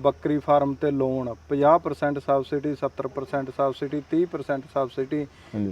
ਬੱਕਰੀ ਫਾਰਮ ਤੇ loan 50% subsidy 70% subsidy 30% subsidy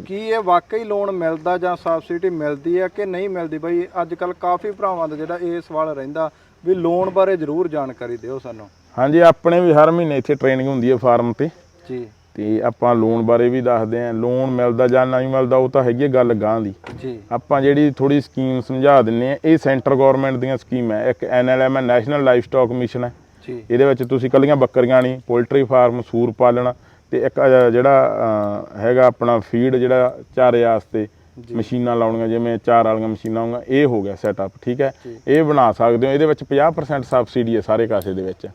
ਕੀ ਇਹ ਵਾਕਈ ਲੋਨ ਮਿਲਦਾ ਜਾਂ ਸਬਸਿਡੀ ਮਿਲਦੀ ਹੈ ਕਿ ਨਹੀਂ ਮਿਲਦੀ? ਬਈ ਅੱਜ ਕੱਲ ਕਾਫੀ ਭਰਾਵਾਂ ਦਾ ਜਿਹੜਾ ਇਹ ਸਵਾਲ ਰਹਿੰਦਾ ਵੀ ਲੋਨ ਬਾਰੇ ਜ਼ਰੂਰ ਜਾਣਕਾਰੀ ਦਿਓ ਸਾਨੂੰ। ਹਾਂਜੀ ਆਪਣੇ ਵੀ ਹਰ ਮਹੀਨੇ ਇੱਥੇ ਟ੍ਰੇਨਿੰਗ ਹੁੰਦੀ ਹੈ ਫਾਰਮ ਤੇ। ਜੀ। ਤੇ ਆਪਾਂ ਲੋਨ ਬਾਰੇ ਵੀ ਦੱਸਦੇ ਆਂ ਲੋਨ ਮਿਲਦਾ ਜਾਂ ਨਹੀਂ ਮਿਲਦਾ ਉਹ ਤਾਂ ਹੈਗੀ ਗੱਲ ਗਾਂ ਦੀ। ਜੀ। ਆਪਾਂ ਜਿਹੜੀ ਥੋੜੀ ਸਕੀਮ ਸਮਝਾ ਦਿੰਨੇ ਆ ਇਹ ਸੈਂਟਰ ਗਵਰਨਮੈਂਟ ਦੀਆਂ ਸਕੀਮ ਹੈ ਇੱਕ ਐਨਐਲਐਮ ਹੈ ਨੈਸ਼ਨਲ ਲਾਈਫ ਸਟਾਕ ਮਿਸ਼ਨ ਹੈ। ਇਹਦੇ ਵਿੱਚ ਤੁਸੀਂ ਕੱਲੀਆਂ ਬੱਕਰੀਆਂ ਨਹੀਂ ਪੋਲਟਰੀ ਫਾਰਮ ਸੂਰ ਪਾਲਣ ਤੇ ਇੱਕ ਜਿਹੜਾ ਹੈਗਾ ਆਪਣਾ ਫੀਡ ਜਿਹੜਾ ਚਾਰੇ ਵਾਸਤੇ। ਮਸ਼ੀਨਾਂ ਲਾਉਣੀਆਂ ਜਿਵੇਂ ਚਾਰ ਵਾਲੀਆਂ ਮਸ਼ੀਨਾਂ ਹੋਣਗੀਆਂ ਇਹ ਹੋ ਗਿਆ ਸੈਟਅਪ ਠੀਕ ਹੈ। ਇਹ ਬਣਾ ਸਕਦੇ ਹੋ ਇਹਦੇ ਵਿੱਚ 50% ਸਬਸਿਡੀ ਹੈ ਸਾਰੇ ਕਾਸੇ ਦੇ ਵਿੱਚ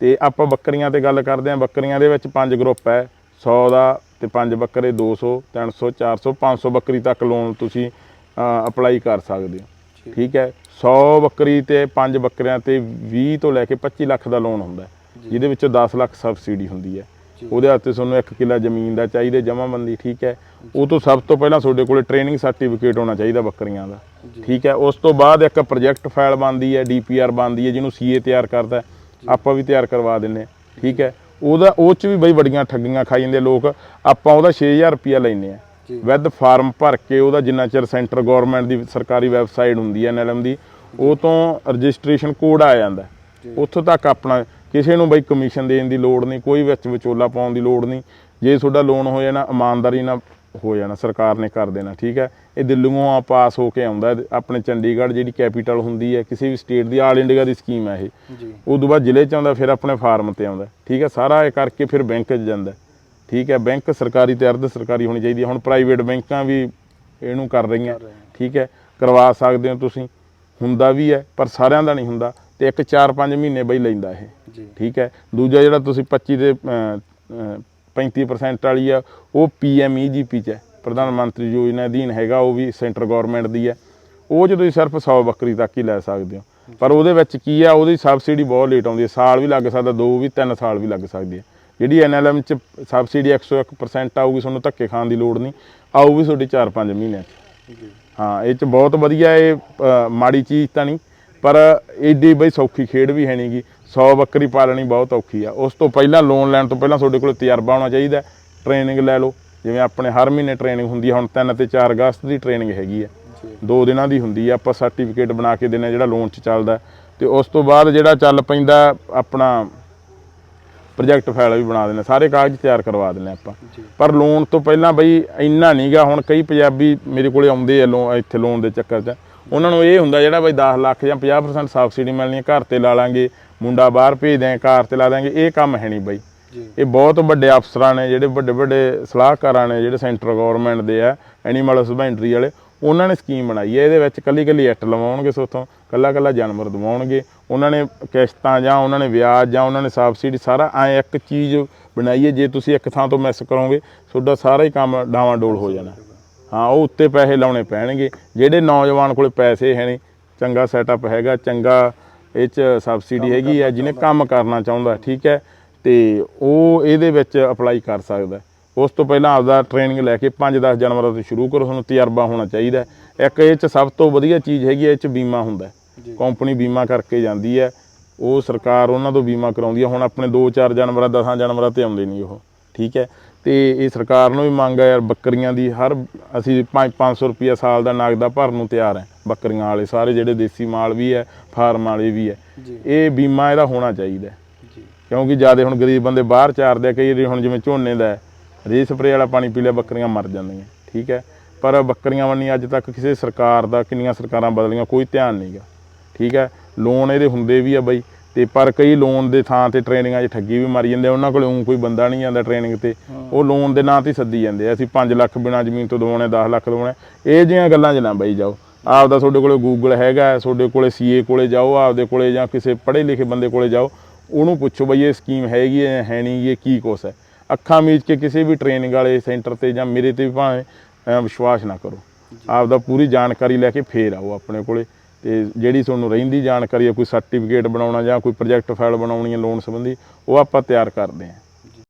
ਤੇ ਆਪਾਂ ਬੱਕਰੀਆਂ ਤੇ ਗੱਲ ਕਰਦੇ ਹਾਂ ਬੱਕਰੀਆਂ ਦੇ ਵਿੱਚ ਪੰਜ ਗਰੁੱਪ ਹੈ 100 ਦਾ ਤੇ ਪੰਜ ਬੱਕਰੇ 200 300 400 500 ਬੱਕਰੀ ਤੱਕ ਲੋਨ ਤੁਸੀਂ ਅਪਲਾਈ ਕਰ ਸਕਦੇ ਹੋ। ਠੀਕ ਹੈ 100 ਬੱਕਰੀ ਤੇ ਪੰਜ ਬੱਕਰਿਆਂ ਤੇ 20 ਤੋਂ ਲੈ ਕੇ 25 ਲੱਖ ਦਾ ਲੋਨ ਹੁੰਦਾ। ਜਿਹਦੇ ਵਿੱਚੋਂ 10 ਲੱਖ ਸਬਸਿਡੀ ਹੁੰਦੀ ਹੈ। ਉਹਦੇ ਵਾਸਤੇ ਤੁਹਾਨੂੰ 1 ਕਿੱਲਾ ਜ਼ਮੀਨ ਦਾ ਚਾਹੀਦਾ ਜਮਾਬੰਦੀ ਠੀਕ ਹੈ ਉਹ ਤੋਂ ਸਭ ਤੋਂ ਪਹਿਲਾਂ ਤੁਹਾਡੇ ਕੋਲੇ ਟ੍ਰੇਨਿੰਗ ਸਰਟੀਫਿਕੇਟ ਹੋਣਾ ਚਾਹੀਦਾ ਬੱਕਰੀਆਂ ਦਾ। ਠੀਕ ਹੈ ਉਸ ਤੋਂ ਬਾਅਦ ਇੱਕ ਪ੍ਰੋਜੈਕਟ ਫਾਈਲ ਬਣਦੀ ਹੈ ਡੀਪੀਆਰ ਬਣਦੀ ਹੈ ਜਿਹਨੂੰ ਸੀਏ ਤਿਆਰ ਕਰਦਾ। ਆਪਾਂ ਵੀ ਤਿਆਰ ਕਰਵਾ ਦਿੰਨੇ ਠੀਕ ਹੈ ਉਹਦਾ ਉਹ ਚ ਵੀ ਬਈ ਬੜੀਆਂ ਠੱਗੀਆਂ ਖਾਈ ਜਾਂਦੇ ਲੋਕ ਆਪਾਂ ਉਹਦਾ 6000 ਰੁਪਿਆ ਲੈਨੇ ਆ। ਵਿਦ ਫਾਰਮ ਭਰ ਕੇ ਉਹਦਾ ਜਿੰਨਾ ਚਿਰ ਸੈਂਟਰ ਗਵਰਨਮੈਂਟ ਦੀ ਸਰਕਾਰੀ ਵੈਬਸਾਈਟ ਹੁੰਦੀ ਹੈ ਐਨਐਲਐਮ ਦੀ ਉਹ ਤੋਂ ਰਜਿਸਟ੍ਰੇਸ਼ਨ ਕੋਡ ਆ ਜਾਂਦਾ। ਉੱਥੋਂ ਤੱਕ ਆਪਣਾ ਕਿਸੇ ਨੂੰ ਬਈ ਕਮਿਸ਼ਨ ਦੇਣ ਦੀ ਲੋੜ ਨਹੀਂ ਕੋਈ ਵਿੱਚ ਵਿਚੋਲਾ ਪਾਉਣ ਦੀ ਲੋੜ ਨਹੀਂ। ਜੇ ਤੁਹਾਡਾ ਲੋਨ ਹੋ ਜਾਣਾ ਇਮਾਨਦਾਰੀ ਨਾਲ ਹੋ ਜਾਣਾ ਸਰਕਾਰ ਨੇ ਕਰ ਦੇਣਾ ਠੀਕ ਹੈ। ਇਹ ਦਿੱਲੀੋਂ ਆ ਪਾਸ ਹੋ ਕੇ ਆਉਂਦਾ। ਆਪਣੇ ਚੰਡੀਗੜ੍ਹ ਜਿਹੜੀ ਕੈਪੀਟਲ ਹੁੰਦੀ ਹੈ ਕਿਸੇ ਵੀ ਸਟੇਟ ਦੀ ਆਲ ਇੰਡੀਆ ਦੀ ਸਕੀਮ ਹੈ ਇਹ। ਜੀ। ਉਦੋਂ ਬਾਅਦ ਜ਼ਿਲ੍ਹੇ ਚ ਆਉਂਦਾ ਫਿਰ ਆਪਣੇ ਫਾਰਮ ਤੇ ਆਉਂਦਾ ਠੀਕ ਹੈ। ਸਾਰਾ ਇਹ ਕਰਕੇ ਫਿਰ ਬੈਂਕ 'ਚ ਜਾਂਦਾ ਠੀਕ ਹੈ ਬੈਂਕ ਸਰਕਾਰੀ ਤੇ ਅਰਧ ਸਰਕਾਰੀ ਹੋਣੀ ਚਾਹੀਦੀ ਹੈ। ਹੁਣ ਪ੍ਰਾਈਵੇਟ ਬੈਂਕਾਂ ਵੀ ਇਹਨੂੰ ਕਰ ਰਹੀਆਂ। ਠੀਕ ਹੈ ਕਰਵਾ ਸਕਦੇ ਹੋ ਤੁਸੀਂ। ਹੁੰਦਾ ਵੀ ਹੈ ਪਰ ਸਾਰਿਆਂ ਦਾ ਨਹੀਂ ਹੁੰਦਾ। ਤੇ ਇੱਕ 4-5 ਮਹੀਨੇ ਬਈ ਲੈਂਦਾ ਇਹ। ਜੀ। ਠੀਕ ਹੈ ਦੂਜਾ ਜਿਹੜਾ ਤੁਸੀਂ 25 ਤੇ ਅਹ, ਅਹ, 35% ਵਾਲੀ ਆ ਉਹ ਪੀਐਮਈਜੀਪੀ ਚ ਹੈ। ਪ੍ਰਧਾਨ ਮੰਤਰੀ ਯੋਜਨਾ ਅਧੀਨ ਹੈਗਾ ਉਹ ਵੀ ਸੈਂਟਰ ਗਵਰਨਮੈਂਟ ਦੀ ਹੈ। ਉਹ 'ਚ ਤੁਸੀਂ ਸਿਰਫ 100 ਬੱਕਰੀ ਤੱਕ ਹੀ ਲੈ ਸਕਦੇ ਹੋ। ਪਰ ਉਹਦੇ ਵਿੱਚ ਕੀ ਆ ਉਹਦੀ ਸਬਸਿਡੀ ਬਹੁਤ ਲੇਟ ਆਉਂਦੀ ਹੈ। ਸਾਲ ਵੀ ਲੱਗ ਸਕਦਾ ਦੋ ਵੀ ਤਿੰਨ ਸਾਲ ਵੀ ਲੱਗ ਸਕਦੀ ਹੈ। ਜਿਹੜੀ ਐਨਐਲਐਮ ਚ ਸਬਸਿਡੀ 101% ਆਊਗੀ ਤੁਹਾਨੂੰ ਧੱਕੇ ਖਾਣ ਦੀ ਲੋੜ ਨਹੀਂ। ਆਊਗੀ ਤੁਹਾਡੀ 4-5 ਮਹੀਨਿਆਂ ਚ। ਹਾਂ ਇਹ ਚ ਬਹੁਤ ਵਧੀਆ ਇਹ ਮਾੜੀ ਚੀਜ਼ ਤਾਂ ਨਹੀਂ ਪਰ ਏਡੀ ਬਈ ਸੌਖੀ ਖੇਡ ਵੀ ਹੈ ਨਹੀਂਗੀ। 100 ਬੱਕਰੀ ਪਾਲਣੀ ਬਹੁਤ ਔਖੀ ਆ। ਉਸ ਤੋਂ ਪਹਿਲਾਂ ਲੋਨ ਲੈਣ ਤੋਂ ਪਹਿਲਾਂ ਤੁਹਾਡੇ ਕੋਲ ਤਜਰਬਾ ਹੋਣਾ ਚਾਹੀਦਾ ਟ੍ਰੇਨਿੰਗ ਲੈ ਲਓ। ਜਿਵੇਂ ਆਪਣੇ ਹਰ ਮਹੀਨੇ ਟ੍ਰੇਨਿੰਗ ਹੁੰਦੀ ਹੈ ਹੁਣ 3 ਤੇ 4 ਅਗਸਤ ਦੀ ਟ੍ਰੇਨਿੰਗ ਹੈਗੀ ਆ। ਦੋ ਦਿਨਾਂ ਦੀ ਹੁੰਦੀ ਆ ਆਪਾਂ ਸਰਟੀਫਿਕੇਟ ਬਣਾ ਕੇ ਦਿੰਨੇ ਜਿਹੜਾ ਲੋਨ 'ਚ ਚੱਲਦਾ ਤੇ ਉਸ ਤੋਂ ਬਾਅਦ ਜਿਹੜਾ ਚੱਲ ਪੈਂਦਾ ਆਪਣਾ ਪ੍ਰੋਜੈਕਟ ਫਾਈਲ ਵੀ ਬਣਾ ਦਿੰਨੇ ਸਾਰੇ ਕਾਗਜ਼ ਤਿਆਰ ਕਰਵਾ ਦਿੰਨੇ ਆਪਾਂ। ਪਰ ਲੋਨ ਤੋਂ ਪਹਿਲਾਂ ਬਈ ਇੰਨਾ ਨਹੀਂਗਾ ਹੁਣ ਕਈ ਪੰਜਾਬੀ ਮੇਰੇ ਕੋਲੇ ਆਉਂਦੇ ਆ ਲੋਨ ਇੱਥੇ ਲੋਨ ਦੇ ਚੱਕਰ 'ਚ। ਉਹਨਾਂ ਨੂੰ ਇਹ ਹੁੰਦਾ ਜਿਹੜਾ ਬਈ 10 ਲੱਖ ਜਾਂ 50% ਸਬਸਿਡੀ ਮਿਲਣੀ ਹੈ ਘਰ ਤੇ ਲਾ ਲਾਂਗੇ ਮੁੰਡਾ ਬਾਹਰ ਭੇਜ ਦਿਆਂ ਕਾਰ ਤੇ ਲਾ ਦਾਂਗੇ ਇਹ ਕੰਮ ਹੈ ਨਹੀਂ ਬਈ। ਇਹ ਬਹੁਤ ਵੱਡੇ ਅਫਸਰਾਂ ਨੇ ਜਿਹੜੇ ਵੱਡੇ ਵੱਡੇ ਸਲਾਹਕਾਰਾਂ ਨੇ ਜਿਹੜੇ ਸੈਂਟਰ ਗਵਰਨਮੈਂਟ ਦੇ ਆ ਐਨੀਮਲ ਹਸਬੈਂਡਰੀ ਵਾਲੇ ਉਹਨਾਂ ਨੇ ਸਕੀਮ ਬਣਾਈ ਹੈ ਇਹਦੇ ਵਿੱਚ ਕੱਲੀ ਕੱਲੀ ਐਟ ਲਵਾਉਣਗੇ ਸੋਥੋਂ ਕੱਲਾ ਕੱਲਾ ਜਾਨਵਰ ਦਵਾਉਣਗੇ। ਉਹਨਾਂ ਨੇ ਕਿਸ਼ਤਾਂ ਜਾਂ ਉਹਨਾਂ ਨੇ ਵਿਆਜ ਜਾਂ ਉਹਨਾਂ ਨੇ ਸਬਸਿਡੀ ਸਾਰਾ ਐ ਇੱਕ ਚੀਜ਼ ਬਣਾਈ ਹੈ ਜੇ ਤੁਸੀਂ ਇੱਕ ਥਾਂ ਤੋਂ ਮਿਸ ਕਰੋਗੇ ਤੁਹਾਡਾ ਸਾਰਾ ਹੀ ਕੰਮ ਡਾਵਾਂ ਡੋਲ ਹੋ ਜਾਣਾ ਹਾਂ ਉਹ ਉੱਤੇ ਪੈਸੇ ਲਾਉਣੇ ਪੈਣਗੇ ਜਿਹੜੇ ਨੌਜਵਾਨ ਕੋਲੇ ਪੈਸੇ ਹੈ ਨਹੀਂ ਚੰਗਾ ਸੈਟਅਪ ਹੈਗਾ ਚੰਗਾ ਇਹ ਚ ਸਬਸਿਡੀ ਹੈਗੀ ਆ ਜਿਹਨੇ ਕੰਮ ਕਰਨਾ ਚਾਹੁੰਦਾ ਠੀਕ ਹੈ ਤੇ ਉਹ ਇਹਦੇ ਵਿੱਚ ਅਪਲਾਈ ਕਰ ਸਕਦਾ ਹੈ। ਉਸ ਤੋਂ ਪਹਿਲਾਂ ਆਪਦਾ ਟ੍ਰੇਨਿੰਗ ਲੈ ਕੇ 5-10 ਜਾਨਵਰਾਂ ਤੋਂ ਸ਼ੁਰੂ ਕਰੋ ਤੁਹਾਨੂੰ ਤਜਰਬਾ ਹੋਣਾ ਚਾਹੀਦਾ ਹੈ। ਇੱਕ ਇਹ ਚ ਸਭ ਤੋਂ ਵਧੀਆ ਚੀਜ਼ ਹੈਗੀ ਹੈ ਇਹ ਚ ਬੀਮਾ ਹੁੰਦਾ ਹੈ। ਕੰਪਨੀ ਬੀਮਾ ਕਰਕੇ ਜਾਂਦੀ ਹੈ। ਉਹ ਸਰਕਾਰ ਉਹਨਾਂ ਤੋਂ ਬੀਮਾ ਕਰਾਉਂਦੀ ਹੈ। ਹੁਣ ਆਪਣੇ 2-4 ਜਾਨਵਰਾਂ 10 ਜਾਨਵਰਾਂ ਤੇ ਆਉਂਦੇ ਨਹੀਂ ਉਹ। ਠੀਕ ਹੈ। ਤੇ ਇਹ ਸਰਕਾਰ ਨੂੰ ਵੀ ਮੰਗ ਹੈ ਯਾਰ ਬੱਕਰੀਆਂ ਦੀ ਹਰ ਅਸੀਂ 5-500 ਰੁਪਿਆ ਸਾਲ ਦਾ ਨਗਦਾ ਭਰਨ ਨੂੰ ਤਿਆਰ ਹੈ। ਬੱਕਰੀਆਂ ਵਾਲੇ ਸਾਰੇ ਜਿਹੜੇ ਦੇਸੀ ਮਾਲ ਵੀ ਹੈ ਫਾਰਮ ਵਾਲੇ ਵੀ ਹੈ। ਇਹ ਬੀਮਾ ਇਹਦਾ ਹੋਣਾ ਚਾਹੀਦਾ ਕਿਉਂਕਿ ਜ਼ਿਆਦਾ ਹੁਣ ਗਰੀਬ ਬੰਦੇ ਬਾਹਰ ਚਾਰਦੇ ਆ ਕਈ ਵਾਰੀ ਹੁਣ ਜਿਵੇਂ ਝੋਨੇ ਦਾ ਰੇ ਸਪਰੇ ਵਾਲਾ ਪਾਣੀ ਪੀ ਲਿਆ ਬੱਕਰੀਆਂ ਮਰ ਜਾਂਦੀਆਂ। ਠੀਕ ਹੈ। ਪਰ ਬੱਕਰੀਆਂ ਵੰਨੀ ਅੱਜ ਤੱਕ ਕਿਸੇ ਸਰਕਾਰ ਦਾ ਕਿੰਨੀਆਂ ਸਰਕਾਰਾਂ ਬਦਲੀਆਂ ਕੋਈ ਧਿਆਨ ਨਹੀਂਗਾ ਠੀਕ ਹੈ? ਲੋਨ ਇਹਦੇ ਹੁੰਦੇ ਵੀ ਆ ਬਈ। ਤੇ ਪਰ ਕਈ ਲੋਨ ਦੇ ਥਾਂ ਤੇ ਟ੍ਰੇਨਿੰਗਾਂ 'ਚ ਠੱਗੀ ਵੀ ਮਾਰੀ ਜਾਂਦੇ ਉਹਨਾਂ ਕੋਲ ਉਂ ਕੋਈ ਬੰਦਾ ਨਹੀਂ ਜਾਂਦਾ ਟ੍ਰੇਨਿੰਗ ਤੇ। ਉਹ ਲੋਨ ਦੇ ਨਾਂ ਤੇ ਸੱਦੀ ਜਾਂਦੇ ਅਸੀਂ 5 ਲੱਖ ਬਿਨਾਂ ਜ਼ਮੀਨ ਤੋਂ ਦਵਾਉਣੇ 10 ਲੱਖ ਦਵਾਉਣੇ। ਇਹ ਜਿਹੀਆਂ ਗੱਲਾਂ 'ਚ ਨਾ ਬਈ ਜਾਓ। ਆਪਦਾ ਤੁਹਾਡੇ ਕੋਲੇ ਗੂਗਲ ਹੈਗਾ ਤੁਹਾਡੇ ਕੋਲੇ ਸੀਏ ਕੋਲੇ ਜਾਓ ਆਪਦੇ ਕੋਲੇ ਜਾਂ ਕਿਸੇ ਪੜ੍ਹੇ ਲਿਖੇ ਬੰਦੇ ਕੋਲੇ ਜਾਓ। ਉਹਨੂੰ ਪੁੱਛੋ ਬਈ ਇਹ ਸਕੀਮ ਹੈਗੀ ਹੈ ਹੈ ਨਹੀਂ ਇਹ ਕੀ ਕੁਛ ਹੈ? ਅੱਖਾਂ ਮੀਚ ਕੇ ਕਿਸੇ ਵੀ ਟ੍ਰੇਨਿੰਗ ਵਾਲੇ ਸੈਂਟਰ ਤੇ ਜਾਂ ਮੇਰੇ ਤੇ ਵੀ ਭਾਵੇਂ ਵਿਸ਼ਵਾਸ ਨਾ ਕਰੋ। ਆਪਦਾ ਪੂਰੀ ਜਾਣਕਾਰੀ ਲੈ ਕੇ ਫੇਰ ਆਓ ਆਪਣੇ ਕੋਲੇ। ਤੇ ਜਿਹੜੀ ਤੁਹਾਨੂੰ ਰਹਿੰਦੀ ਜਾਣਕਾਰੀ ਹੈ, ਕੋਈ ਸਰਟੀਫਿਕੇਟ ਬਣਾਉਣਾ ਜਾਂ ਕੋਈ ਪ੍ਰੋਜੈਕਟ ਫਾਈਲ ਬਣਾਉਣੀ ਹੈ ਲੋਨ ਸੰਬੰਧੀ, ਉਹ ਆਪਾਂ ਤਿਆਰ ਕਰਦੇ ਹਾਂ।